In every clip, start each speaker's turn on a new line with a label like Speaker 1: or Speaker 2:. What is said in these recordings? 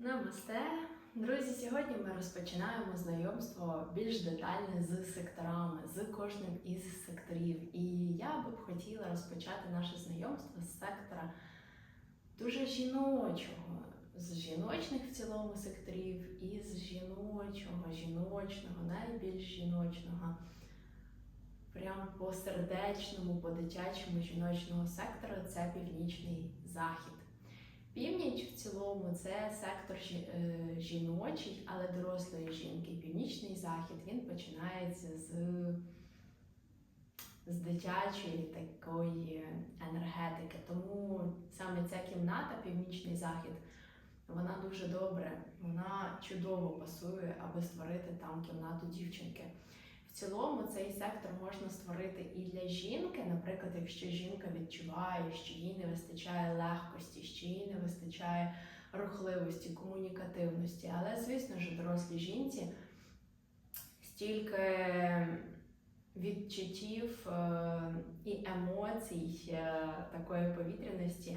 Speaker 1: Намасте! Друзі, сьогодні ми розпочинаємо знайомство більш детальне з секторами, з кожним із секторів. І я би б хотіла розпочати наше знайомство з сектора дуже жіночого, з жіночних в цілому секторів і з жіночого, жіночного, найбільш жіночного. Прям по сердечному, по дитячому жіночного сектора це північний захід. Північ в цілому це сектор е, жіночий, але дорослої жінки. Північний захід він починається з, з дитячої такої енергетики. Тому саме ця кімната, північний захід, вона дуже добре, вона чудово пасує, аби створити там кімнату дівчинки. В цілому цей сектор можна створити і для жінки, наприклад, якщо жінка відчуває, що їй не вистачає легкості, що їй не вистачає рухливості, комунікативності. Але, звісно ж, дорослій жінці стільки відчуттів е, і емоцій е, такої повітряності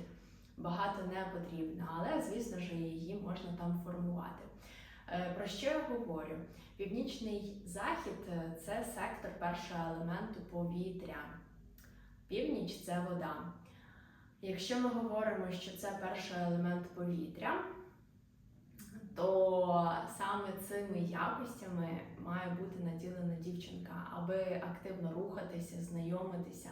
Speaker 1: багато не потрібно, але, звісно ж, її можна там формувати. Е, Про що я говорю? Північний захід е, це сектор першого елементу повітря. Північ це вода. Якщо ми говоримо, що це перший елемент повітря, то саме цими якостями має бути наділена дівчинка, аби активно рухатися, знайомитися,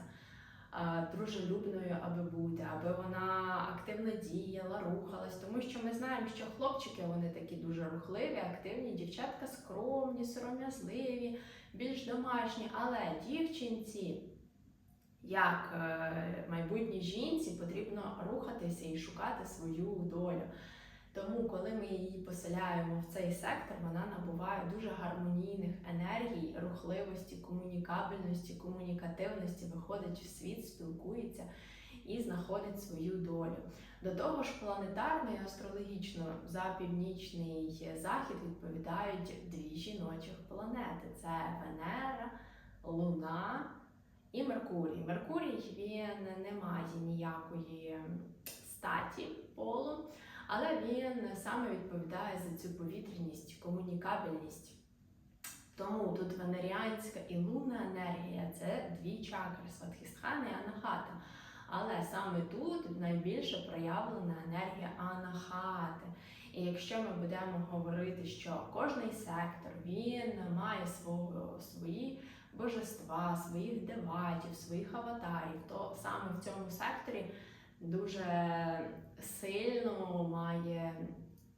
Speaker 1: дружелюбною, аби бути, аби вона активно діяла, рухалась. Тому що ми знаємо, що хлопчики вони такі дуже рухливі, активні, дівчатка скромні, сором'язливі, більш домашні, але дівчинці. Як е, майбутній жінці потрібно рухатися і шукати свою долю. Тому, коли ми її поселяємо в цей сектор, вона набуває дуже гармонійних енергій, рухливості, комунікабельності, комунікативності, виходить в світ, спілкується і знаходить свою долю. До того ж, планетарно і астрологічно за північний захід відповідають дві жіночих планети: це Венера, Луна і Меркурій. Меркурій він не має ніякої статі полу. Але він саме відповідає за цю повітряність, комунікабельність. Тому тут венеріанська і лунна енергія це дві чакри Сватхістхана і Анахата. Але саме тут найбільше проявлена енергія Анахати. І якщо ми будемо говорити, що кожний сектор він має свого, свої божества, своїх деватів, своїх аватарів, то саме в цьому секторі дуже сильно має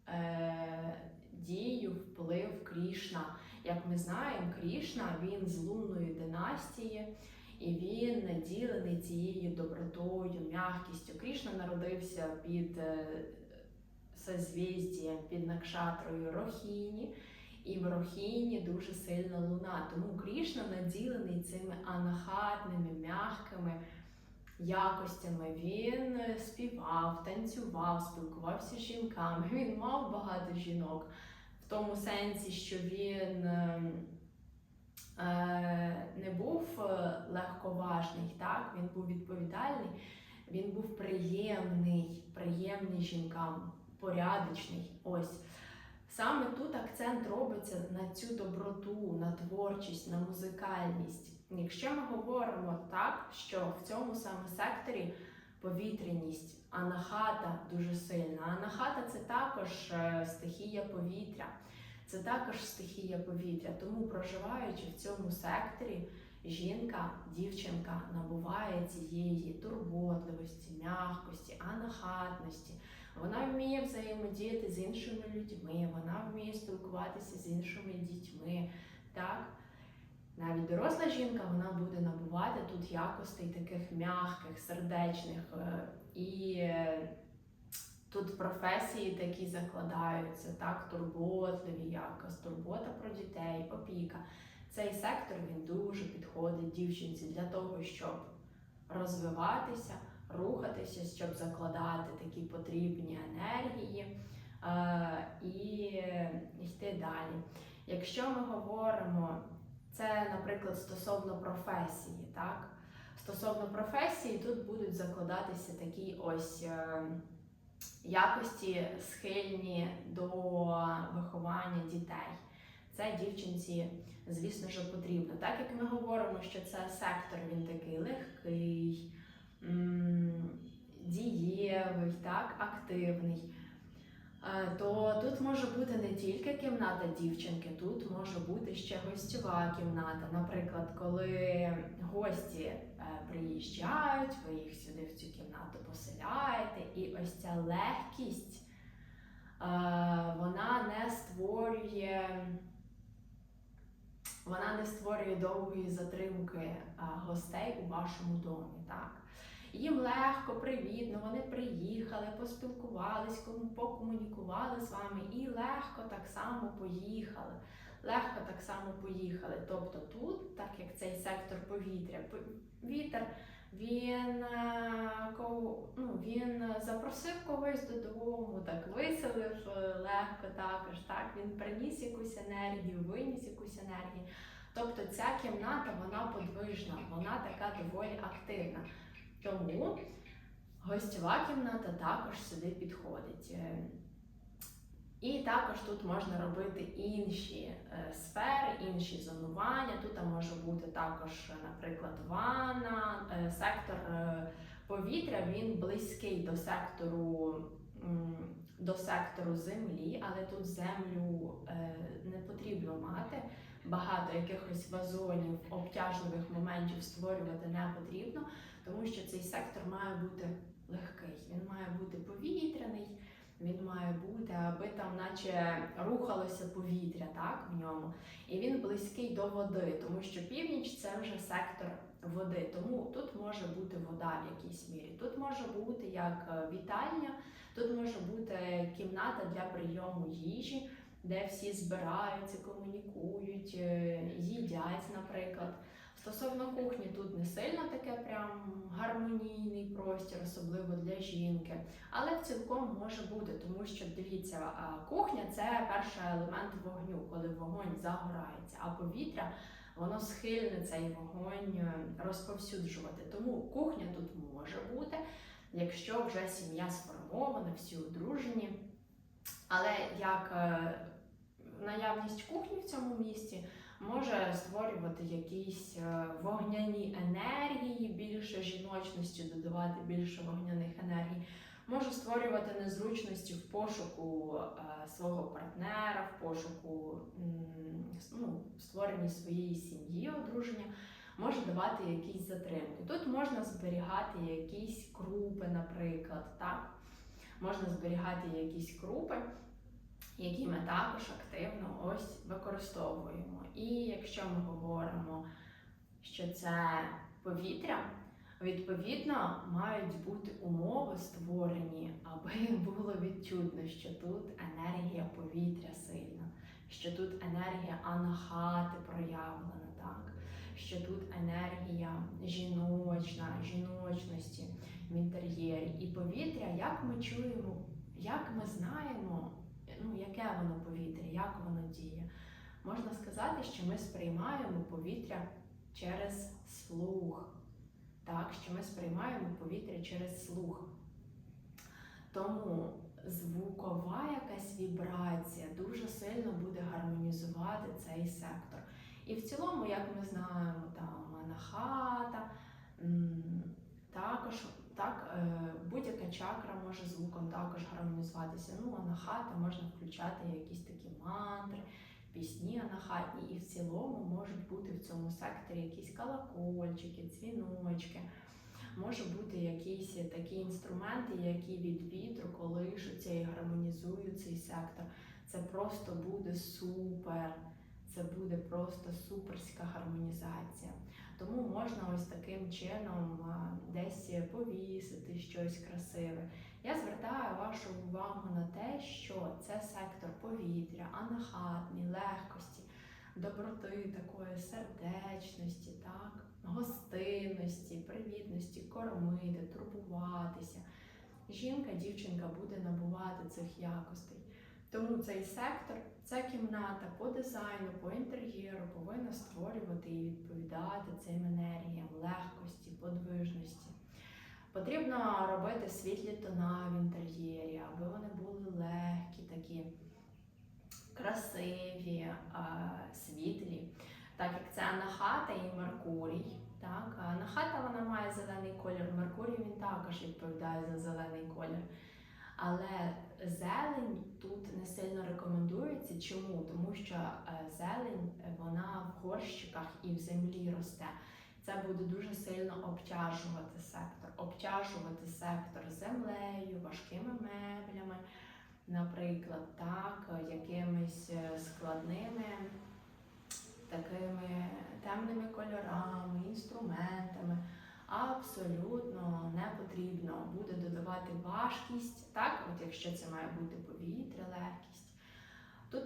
Speaker 1: е, дію, вплив Крішна. Як ми знаємо, Крішна він з лунної династії, і він наділений цією добротою, м'якістю. Крішна народився під е, созвіздієм, під накшатрою Рохіні. І в Рохіні дуже сильна луна. Тому Крішна наділений цими анахатними, м'якими якостями. Він е, співав, танцював, спілкувався з жінками. Він мав багато жінок в тому сенсі, що він е, е, не був е, легковажний, так? він був відповідальний, він був приємний, приємний жінкам, порядочний. Ось. Саме тут акцент робиться на цю доброту, на творчість, на музикальність. Якщо ми говоримо так, що в цьому саме секторі повітряність, анахата дуже сильна. Анахата це також е, стихія повітря, це також стихія повітря. Тому, проживаючи в цьому секторі, жінка, дівчинка набуває цієї турботливості, м'якості, анахатності. Вона вміє взаємодіяти з іншими людьми, вона вміє спілкуватися з іншими дітьми. Так? Навіть доросла жінка вона буде набувати тут якостей таких м'яких, сердечних. е, І е, тут професії такі закладаються, так, турботливі якось, турбота про дітей, опіка. Цей сектор він дуже підходить дівчинці для того, щоб розвиватися, рухатися, щоб закладати такі потрібні енергії е, і йти далі. Якщо ми говоримо це, наприклад, стосовно професії, так? Стосовно професії, тут будуть закладатися такі ось е, якості схильні до виховання дітей. Це дівчинці, звісно ж, потрібно. Так як ми говоримо, що це сектор, він такий легкий, дієвий, так, активний. Е, То тут може бути не тільки кімната дівчинки, тут може бути ще гостьова кімната. Наприклад, коли гості е, приїжджають, ви їх сюди в цю кімнату поселяєте, і ось ця легкість е, вона не створює. Вона не створює довгої затримки гостей у вашому домі. Так? Їм легко, привітно, вони приїхали, поспілкувались, кому- покомунікували з вами і легко так само поїхали. Легко так само поїхали. Тобто тут, так як цей сектор повітря, по- вітер, він, е, ну, він запросив когось додому, так виселив е, легко також. Так він приніс якусь енергію, виніс якусь енергію. Тобто ця кімната вона подвижна, вона така доволі активна. Тому гостьова кімната також сюди підходить. Е, І також тут можна робити інші е, сфери, інші зонування. Тут може бути також, наприклад, ванна, е, сектор повітря, він близький до сектору. До сектору землі, але тут землю не потрібно мати. Багато якихось вазонів, обтяжливих моментів створювати не потрібно, тому що цей сектор має бути легкий, він має бути повітряний, він має бути, аби там, наче рухалося повітря, так в ньому. І він близький до води, тому що північ це вже сектор води. Тому тут може бути вода в якійсь мірі. Тут може бути як е, вітальня, тут може бути кімната для прийому їжі, де всі збираються, комунікують, е, їдять, наприклад. Стосовно кухні, тут не сильно таке прям гармонійний простір, особливо для жінки, але цілком може бути, тому що дивіться, кухня це перший елемент вогню, коли вогонь загорається, а повітря воно схильне цей вогонь е, розповсюджувати. Тому кухня тут може бути, якщо вже сім'я сформована, всі одружені. Але як е, наявність кухні в цьому місті може створювати якісь е, вогняні енергії, більше жіночності, додавати більше вогняних енергій, може створювати незручності в пошуку е, свого партнера, в пошуку ну, створенні своєї сім'ї, одруження. Може давати якісь затримки. Тут можна зберігати якісь крупи, наприклад, так? Можна зберігати якісь крупи, які ми також активно ось використовуємо. І якщо ми говоримо, що це повітря, відповідно мають бути умови створені, аби було відчутно, що тут енергія повітря сильна, що тут енергія анахати проявлена, так? що тут енергія жіночна, жіночності в інтер'єрі. І повітря, як ми чуємо, як ми знаємо, ну, яке воно повітря, як воно діє. Можна сказати, що ми сприймаємо повітря через слух. Так, що ми сприймаємо повітря через слух. Тому звукова якась вібрація дуже сильно буде гармонізувати цей сектор. І в цілому, як ми знаємо, там анахата, також так, е, будь-яка чакра може звуком також гармонізуватися. Ну, анахата можна включати якісь такі мантри, пісні анахатні, і в цілому можуть бути в цьому секторі якісь колокольчики, дзвіночки. Може бути якісь такі інструменти, які від вітру колишуться і гармонізують цей сектор. Це просто буде супер. Це буде просто суперська гармонізація. Тому можна ось таким чином десь повісити щось красиве. Я звертаю вашу увагу на те, що це сектор повітря, анахатний, легкості, доброти, такої сердечності, так, гостинності, привітності, кормити, турбуватися. Жінка, дівчинка буде набувати цих якостей. Тому цей сектор, ця кімната по дизайну, по інтер'єру повинна створювати і відповідати цим енергіям легкості, подвижності. Потрібно робити світлі тона в інтер'єрі, аби вони були легкі, такі красиві, світлі. Так як це анахата і Меркурій. Так? Анахата вона має зелений колір, Меркурій він також відповідає за зелений колір. Але зелень тут не сильно рекомендується. Чому? Тому що е, зелень е, вона в горщиках і в землі росте. Це буде дуже сильно обтяжувати сектор, обтяжувати сектор землею, важкими меблями, наприклад, так, якимись е, складними такими темними кольорами, інструментами. Абсолютно не потрібно буде додавати важкість, так, от якщо це має бути повітря, легкість. Тут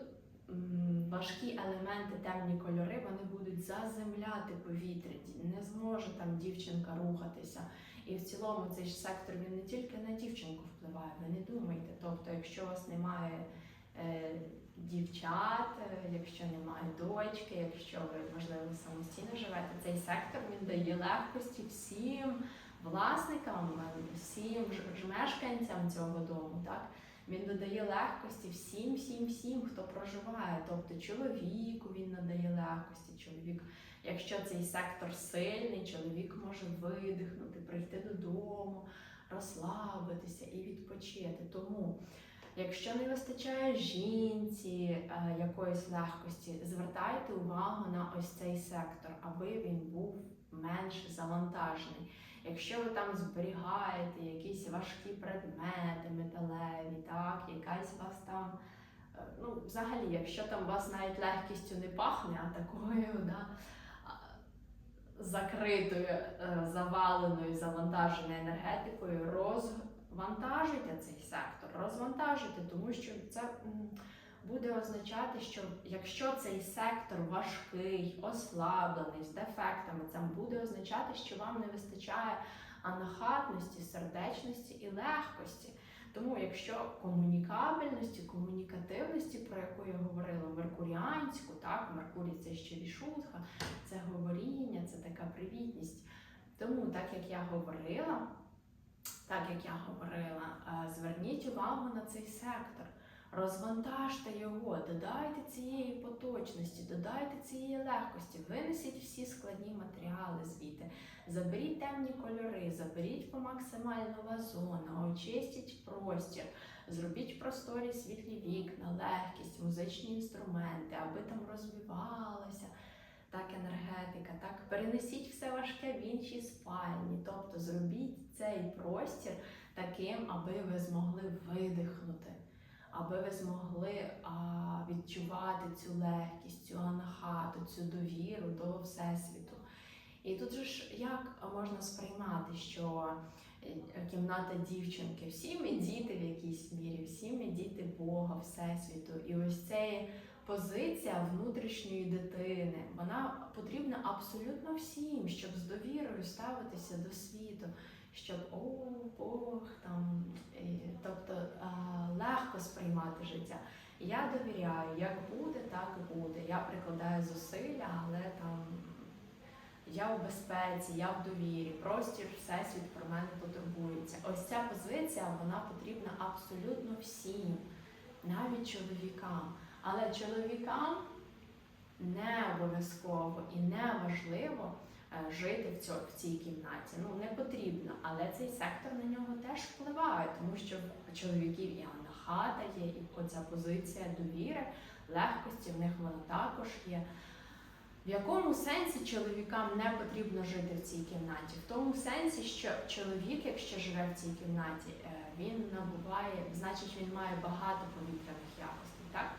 Speaker 1: важкі елементи, темні кольори, вони будуть заземляти повітря, не зможе там дівчинка рухатися. І в цілому цей ж сектор він не тільки на дівчинку впливає, ви не думайте. Тобто, якщо у вас немає е, дівчат, е, якщо немає дочки, якщо ви, можливо, самостійно живете, цей сектор він дає легкості всім власникам, е, всім мешканцям цього дому. Так? Він додає легкості всім, всім, всім, хто проживає. Тобто чоловіку він надає легкості. Чоловік, якщо цей сектор сильний, чоловік може видихнути, прийти додому, розслабитися і відпочити. Тому Якщо не вистачає жінці е, якоїсь легкості, звертайте увагу на ось цей сектор, аби він був менш завантажений. Якщо ви там зберігаєте якісь важкі предмети металеві, так, якась вас там, е, ну, взагалі, якщо там вас навіть легкістю не пахне, а такою, да, закритою, е, заваленою, завантаженою енергетикою, розвантажуйте цей сектор, розвантажуйте, тому що це буде означати, що якщо цей сектор важкий, ослаблений, з дефектами, це буде означати, що вам не вистачає анахатності, сердечності і легкості. Тому, якщо комунікабельності, комунікативності, про яку я говорила, меркуріанську, так, Меркурій це ще вішутха, це говоріння, це така привітність. Тому, так як я говорила, так як я говорила, е, зверніть увагу на цей сектор, розвантажте його, додайте цієї поточності, додайте цієї легкості, винесіть всі складні матеріали звідти, заберіть темні кольори, заберіть по максимально вазона, очистіть простір, зробіть просторі світлі вікна, легкість, музичні інструменти, аби там розвивалася. Так, енергетика, так перенесіть все важке в інші спальні. Тобто зробіть цей простір таким, аби ви змогли видихнути, аби ви змогли а, відчувати цю легкість, цю анахату, цю довіру до Всесвіту. І тут же ж як можна сприймати, що е, кімната дівчинки, всі ми діти в якійсь мірі, всі ми діти Бога, Всесвіту. І ось цей позиція внутрішньої дитини, вона потрібна абсолютно всім, щоб з довірою ставитися до світу, щоб о, Бог там, і, тобто легко сприймати життя. Я довіряю, як буде, так і буде. Я прикладаю зусилля, але там я у безпеці, я в довірі, простір, всесвіт про мене потурбується. Ось ця позиція вона потрібна абсолютно всім, навіть чоловікам. Але чоловікам не обов'язково і не важливо е, жити в, цьо- в цій кімнаті. Ну не потрібно, але цей сектор на нього теж впливає, тому що чоловіків і Анна хата є, і оця позиція довіри, легкості в них вона також є. В якому сенсі чоловікам не потрібно жити в цій кімнаті? В тому сенсі, що чоловік, якщо живе в цій кімнаті, е, він набуває, значить він має багато повітряних якостей. Так?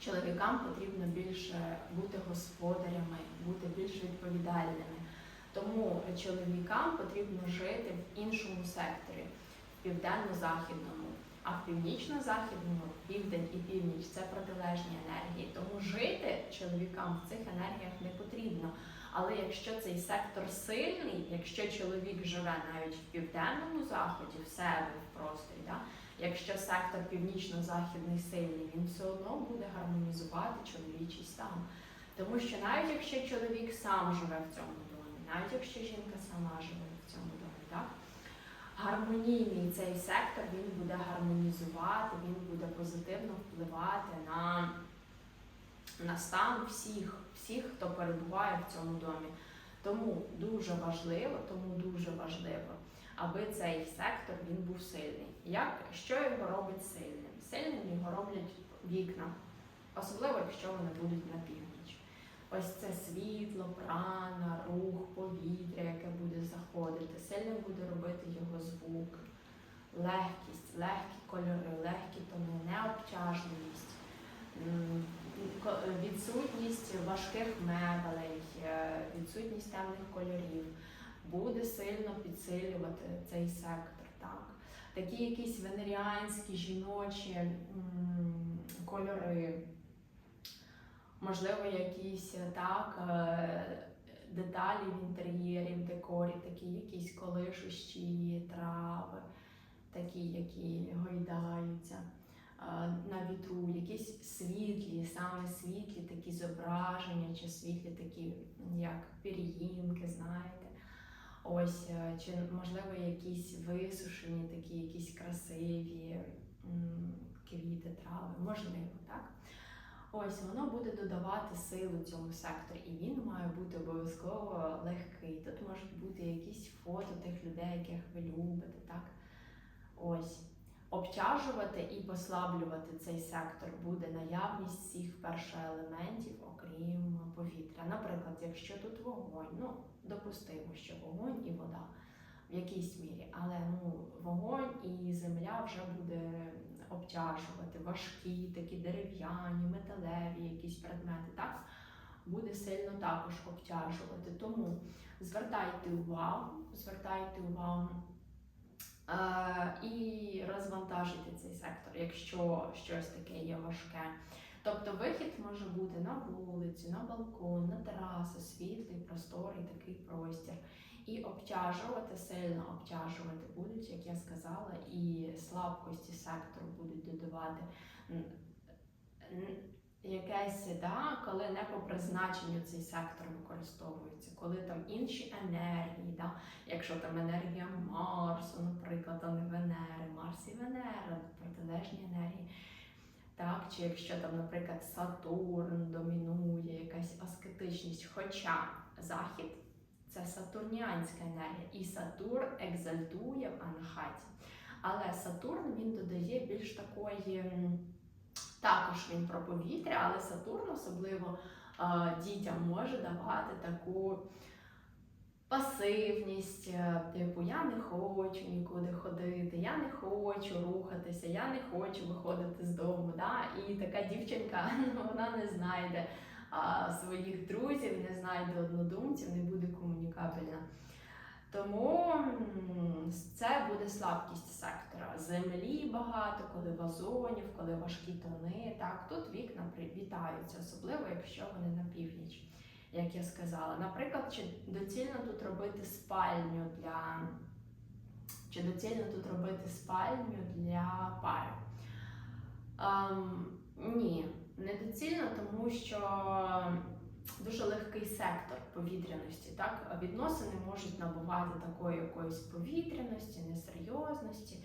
Speaker 1: Чоловікам потрібно більше бути господарями, бути більш відповідальними. Тому чоловікам потрібно жити в іншому секторі, в південно-західному, а в північно-західному південь і північ це протилежні енергії. Тому жити чоловікам в цих енергіях не потрібно. Але якщо цей сектор сильний, якщо чоловік живе навіть в південному заході, в себе в просторі, да, якщо сектор північно-західний сильний, він все одно буде гармонізувати чоловічий стан. Тому що навіть якщо чоловік сам живе в цьому домі, навіть якщо жінка сама живе в цьому домі, так, гармонійний цей сектор, він буде гармонізувати, він буде позитивно впливати на, на стан всіх, всіх, хто перебуває в цьому домі. Тому дуже важливо, тому дуже важливо, аби цей сектор він був сильний. Як що його робить сильним? Сильним його роблять вікна, особливо якщо вони будуть на північ. Ось це світло, прана, рух, повітря, яке буде заходити. Сильно буде робити його звук, легкість, легкі кольори, легкі тони, необтяжливість, відсутність важких мебелей, е, відсутність темних кольорів. Буде сильно підсилювати цей сектор. Так. Такі якісь венеріанські жіночі кольори, можливо, якісь е, так, е, деталі в інтер'єрі, в декорі, такі якісь колишущі трави, такі, які гойдаються е, на вітру, якісь світлі, саме світлі такі зображення, чи світлі такі, як пір'їнки, знаєте. Ось, чи можливо якісь висушені, такі якісь красиві квіти, трави, можливо, так? Ось воно буде додавати силу цьому сектору, і він має бути обов'язково легкий. Тут можуть бути якісь фото тих людей, яких ви любите, так? Ось. Обтяжувати і послаблювати цей сектор буде наявність всіх першоелементів, окрім повітря. Наприклад, якщо тут вогонь, ну допустимо, що вогонь і вода в якійсь мірі, але ну, вогонь і земля вже буде обтяжувати важкі, такі дерев'яні, металеві якісь предмети, так? Буде сильно також обтяжувати. Тому звертайте увагу, звертайте увагу е, і розвантажити цей сектор, якщо щось таке є важке. Тобто вихід може бути на вулицю, на балкон, на терасу, світлий, просторий такий простір. І обтяжувати, сильно обтяжувати будуть, як я сказала, і слабкості сектору будуть додавати якесь, да, коли не по призначенню цей сектор використовується, коли там інші енергії, да, якщо там енергія Марсу, наприклад, а не Венери, Марс і Венера, протилежні енергії. Так, чи якщо там, наприклад, Сатурн домінує, якась аскетичність, хоча захід це сатурніанська енергія, і Сатурн екзальтує в анахаті. Але Сатурн він додає більш такої, також він про повітря, але Сатурн особливо е, дітям може давати таку пасивність, е, типу я не хочу нікуди ходити, я не хочу рухатися, я не хочу виходити з дому. Да? І така дівчинка ну, вона не знайде а, своїх друзів, не знайде однодумців, не буде комунікабельна. Тому це буде слабкість сектора. Землі багато, коли вазонів, коли важкі тони. Так, тут вікна привітаються, особливо якщо вони на північ, як я сказала. Наприклад, чи доцільно тут робити спальню для чи доцільно тут робити спальню для пари? Ем, ні, недоцільно, тому що дуже легкий сектор повітряності. Так? Відносини можуть набувати такої якоїсь повітряності, несерйозності.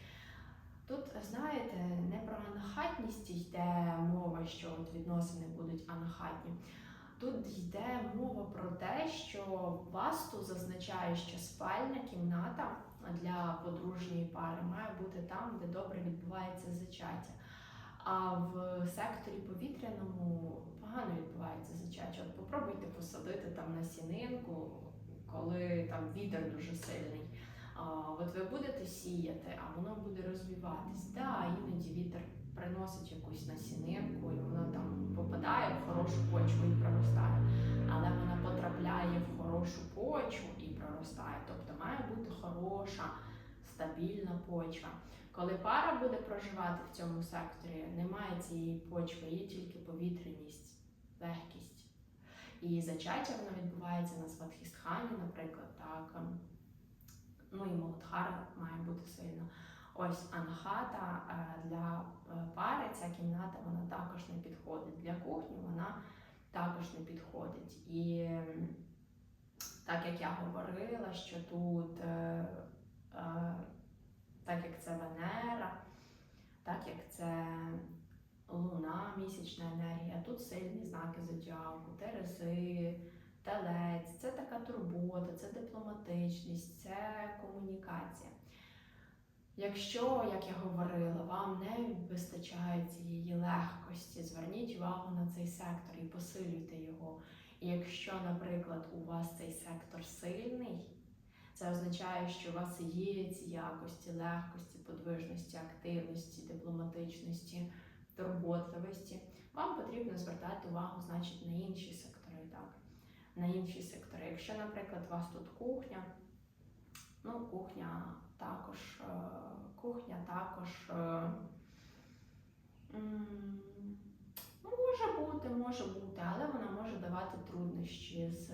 Speaker 1: Тут, знаєте, не про анахатність йде мова, що от відносини будуть анахатні. Тут йде мова про те, що васту зазначає, що спальня кімната для подружньої пари має бути там, де добре відбувається зачаття. А в секторі повітряному погано відбувається зачаття. От попробуйте посадити там на сінинку, коли там вітер дуже сильний. А, от ви будете сіяти, а воно буде розвиватись. Да, іноді вітер приносить якусь насінинку, і вона там попадає в хорошу почву і проростає. Але вона потрапляє в хорошу почву і проростає. Тобто має бути хороша, стабільна почва. Коли пара буде проживати в цьому секторі, немає цієї почви, є тільки повітряність, легкість. І зачаття воно відбувається на Сватхістхані, наприклад, так. Ну і Молодхара має бути сильно. Ось анахата е, для е, пари, ця кімната вона також не підходить. Для кухні вона також не підходить. І так як я говорила, що тут е, так як це Венера, так як це Луна, місячна енергія. Тут сильні знаки зодіаку, Терези, Телець, це така турбота, це дипломатичність, це комунікація. Якщо, як я говорила, вам не вистачає цієї легкості, зверніть увагу на цей сектор і посилюйте його. І якщо, наприклад, у вас цей сектор сильний, це означає, що у вас є ці якості, легкості, подвижності, активності, дипломатичності, турботливості. Вам потрібно звертати увагу, значить, на інші сектори, так, на інші сектори. Якщо, наприклад, у вас тут кухня, ну, кухня також, е, кухня також. е, може бути, може бути, але вона може давати труднощі з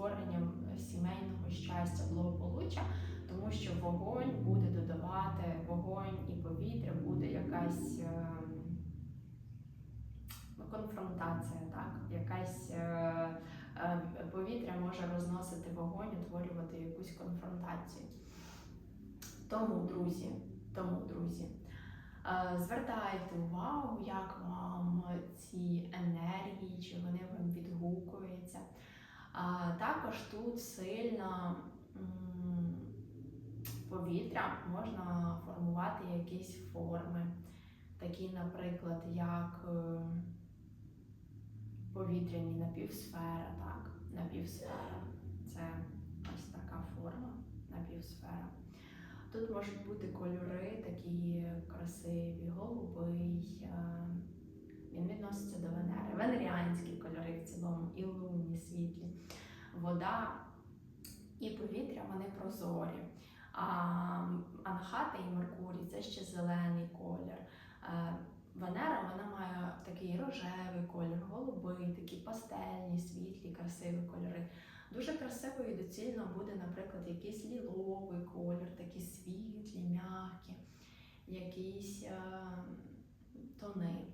Speaker 1: створенням сімейного щастя, благополуччя, тому що вогонь буде додавати вогонь і повітря буде якась ем, ну, конфронтація, так? Якась е, е, повітря може розносити вогонь, утворювати якусь конфронтацію. Тому, друзі, тому, друзі. Е, Звертайте увагу, як вам ці енергії, чи вони вам відгукуються. А Також тут сильно повітря можна формувати якісь форми, такі, наприклад, як е, повітряні напівсфера, так, напівсфера. Це ось така форма напівсфера. Тут можуть бути кольори такі красиві, голубий. Він відноситься до Венери. Венеріанські кольори в цілому, і лунні, світлі. Вода і повітря вони прозорі. А Анахата і Меркурій це ще зелений колір. Е, Венера вона має такий рожевий колір, голубий, такі пастельні, світлі, красиві кольори. Дуже красиво і доцільно буде, наприклад, якийсь ліловий колір, такі світлі, м'які, якісь е, тони,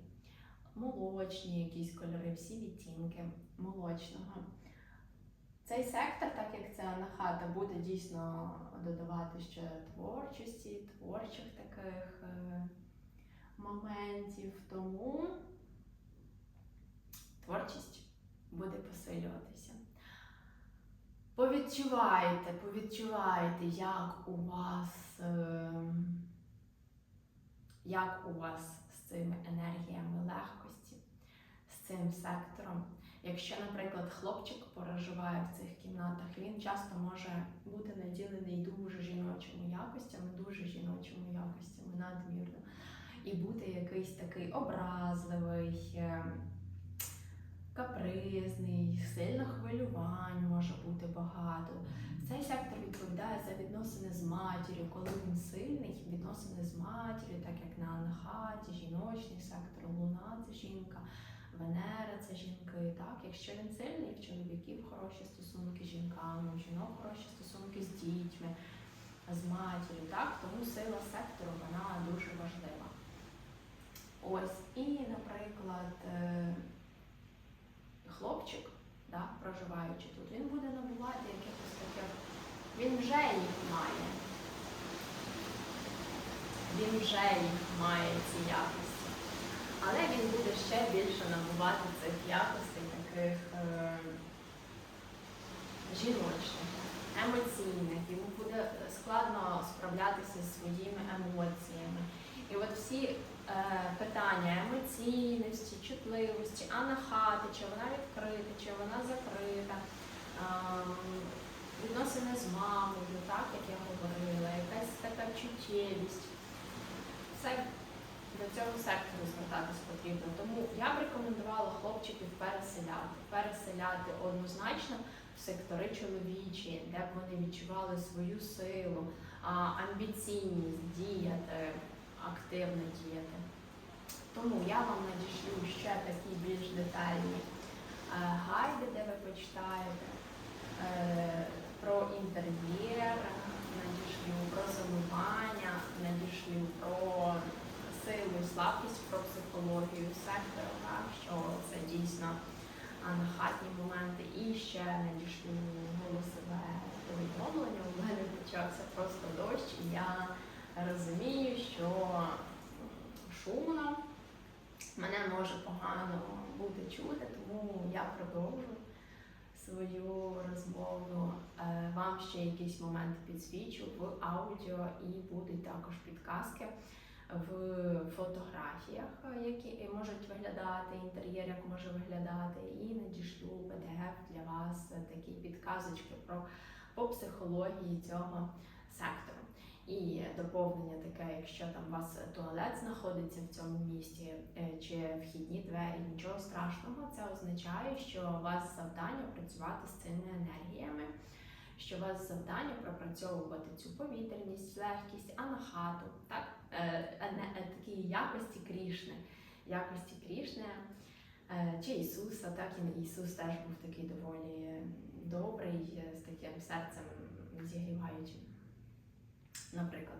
Speaker 1: молочні якісь кольори, всі відтінки молочного. Цей сектор, так як це анахата, буде дійсно додавати ще творчості, творчих таких е, моментів. Тому творчість буде посилюватися. Повідчувайте, повідчувайте, як у вас, е, як у вас з цими енергіями легкості, з цим сектором. Якщо, наприклад, хлопчик проживає в цих кімнатах, він часто може бути наділений дуже жіночими якостями, дуже жіночими якостями, надмірно, і бути якийсь такий образливий. е, капризний, сильно хвилювань може бути багато. Цей сектор відповідає за відносини з матір'ю, коли він сильний, відносини з матір'ю, так як на Анахаті, жіночний сектор, Луна це жінка, Венера це жінки. Так, якщо він сильний, в чоловіків хороші стосунки з жінками, у жінок хороші стосунки з дітьми, з матір'ю, так, тому сила сектору вона дуже важлива. Ось, і, наприклад. е, хлопчик, да, проживаючи тут, він буде набувати якихось таких. Він вже їх має. Він вже їх має ці якості. Але він буде ще більше набувати цих якостей таких е, жіночних, емоційних. Йому буде складно справлятися зі своїми емоціями. І от всі е, питання емоційності, чутливості, анахати, чи вона відкрита, чи вона закрита, ем, відносини з мамою, так як я говорила, якась така чуттєвість. Все до цього сектору звертатись потрібно. Тому я б рекомендувала хлопчиків переселяти. Переселяти однозначно в сектори чоловічі, де б вони відчували свою силу, амбіційність, діяти активно діяти. Тому я вам надішлю ще такі більш детальні е, гайди, де ви почитаєте е, про інтер'єр, надішлю про зонування, надішлю про силу слабкість, про психологію сектору, так, що це дійсно а, а на хатні моменти. І ще надішлю голосове повідомлення. У мене почався просто дощ, і я розумію, що шумно, мене може погано бути чути, тому я продовжу свою розмову. Е, Вам ще якийсь момент підсвічу в аудіо і будуть також підказки в фотографіях, які можуть виглядати, інтер'єр, як може виглядати, і надішлю PDF для вас такі підказочки про по психології цього сектору. І доповнення таке, якщо там у вас туалет знаходиться в цьому місті е, чи вхідні двері, нічого страшного, це означає, що у вас завдання працювати з цими енергіями, що у вас завдання пропрацьовувати цю повітряність, легкість, а на хату, так такі якості Крішни, якості Крішни е, чи Ісуса, так і Ісус теж був такий доволі добрий, е, з таким серцем зігріваючим наприклад.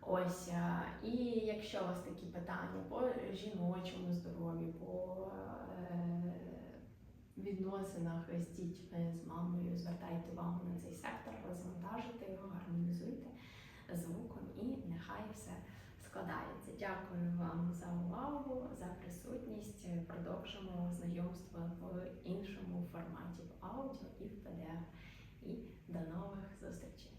Speaker 1: Ось, е, і якщо у вас такі питання по жіночому здоров'ю, по е, відносинах з дітьми, з мамою, звертайте увагу на цей сектор, розвантажуйте його, гармонізуйте звуком і нехай все складається. Дякую вам за увагу, за присутність. Продовжимо знайомство в іншому форматі в аудіо і в PDF. І до нових зустрічей.